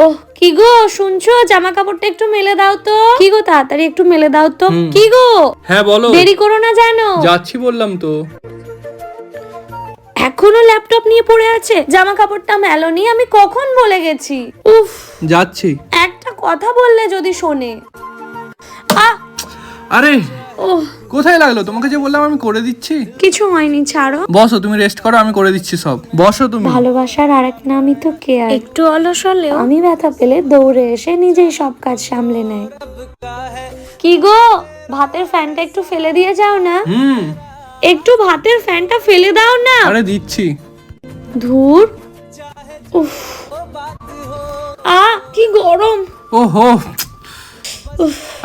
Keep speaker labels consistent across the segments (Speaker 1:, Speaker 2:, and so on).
Speaker 1: ওহ কি গো? শুনছো? জামা কাপড়টা একটু মেলে দাও তো। কি গো তাড়াতাড়ি একটু মেলে দাও তো। কি গো?
Speaker 2: হ্যাঁ বলো।
Speaker 1: দেরি করো না জানো
Speaker 2: যাচ্ছি বললাম তো।
Speaker 1: এখনও ল্যাপটপ নিয়ে পড়ে আছে? জামা কাপড়টা মেলোনি আমি কখন বলে গেছি? উফ।
Speaker 2: যাচ্ছি।
Speaker 1: একটা কথা বললে যদি শোনে। আহ!
Speaker 2: আরে
Speaker 1: ওহ।
Speaker 2: কোথায় লাগল? তোমাকে যে বললাম আমি করে দিচ্ছি?
Speaker 1: কিছু হয়নি ছাড়ো।
Speaker 2: বসো তুমি রেস্ট করো আমি করে দিচ্ছি সব। বসো তুমি।
Speaker 1: ভালোবাসার আরেক নামই তো কেয়ার একটু অলস হলেও। আমি ব্যথা পেলে দৌড়ে এসে নিজেই সব কাজ সামলে নেয়। কি গো? ভাতের ফ্যানটা একটু ফেলে দিয়ে যাও না।
Speaker 2: হুম।
Speaker 1: একটু ভাতের ফ্যানটা ফেলে দাও না।
Speaker 2: আরে দিচ্ছি।
Speaker 1: ধুর। উফ। আ কি গরম।
Speaker 2: ওহো।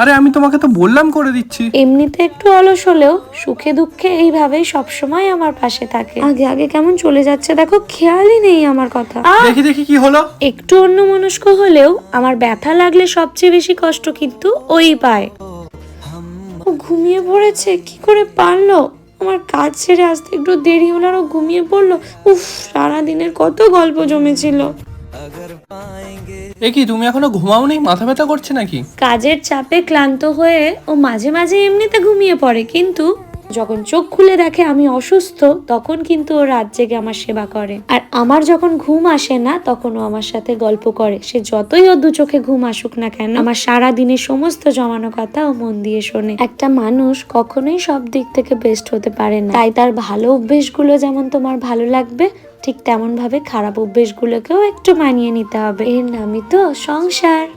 Speaker 2: আরে আমি তোমাকে তো বললাম করে দিচ্ছি।
Speaker 1: এমনিতে একটু অলস হলেও সুখে দুঃখে এইভাবেই সবসময় আমার পাশে থাকে। আগে আগে কেমন চলে যাচ্ছে দেখো খেয়ালই নেই আমার কথা।
Speaker 2: দেখি দেখি কি হলো।
Speaker 1: একটু অন্য মনস্ক হলেও আমার ব্যথা লাগলে সবচেয়ে বেশি কষ্ট কিন্তু ওই পায়। ও ঘুমিয়ে পড়েছে কি করে পারল? আমার কাজ ছেড়ে আসতে একটু দেরি হলো আর ও ঘুমিয়ে পড়ল। উফ সারাদিনের কত গল্প জমেছিল।
Speaker 2: এ কি তুমি এখনও ঘুমাওনি? মাথা ব্যথা করছে নাকি?
Speaker 1: কাজের চাপে ক্লান্ত হয়ে ও মাঝে মাঝে এমনিতে ঘুমিয়ে পড়ে কিন্তু যখন চোখ খুলে দেখে আমি অসুস্থ, তখন কিন্তু ও রাত জেগে আমার সেবা করে। আর আমার যখন ঘুম আসে না, তখন ও আমার সাথে গল্প করে। সে যতই ও দু চোখে ঘুম আসুক না কেন, আমার সারা দিনের সমস্ত জমানো কথা ও মন দিয়ে শোনে। একটা মানুষ কখনোই সব দিক থেকে বেস্ট হতে পারে না। তাই তার ভালো অভ্যেসগুলো যেমন তোমার ভালো লাগবে, ঠিক তেমন ভাবে খারাপ অভ্যেসগুলোকেও একটু মানিয়ে নিতে হবে। এর নামই তো সংসার।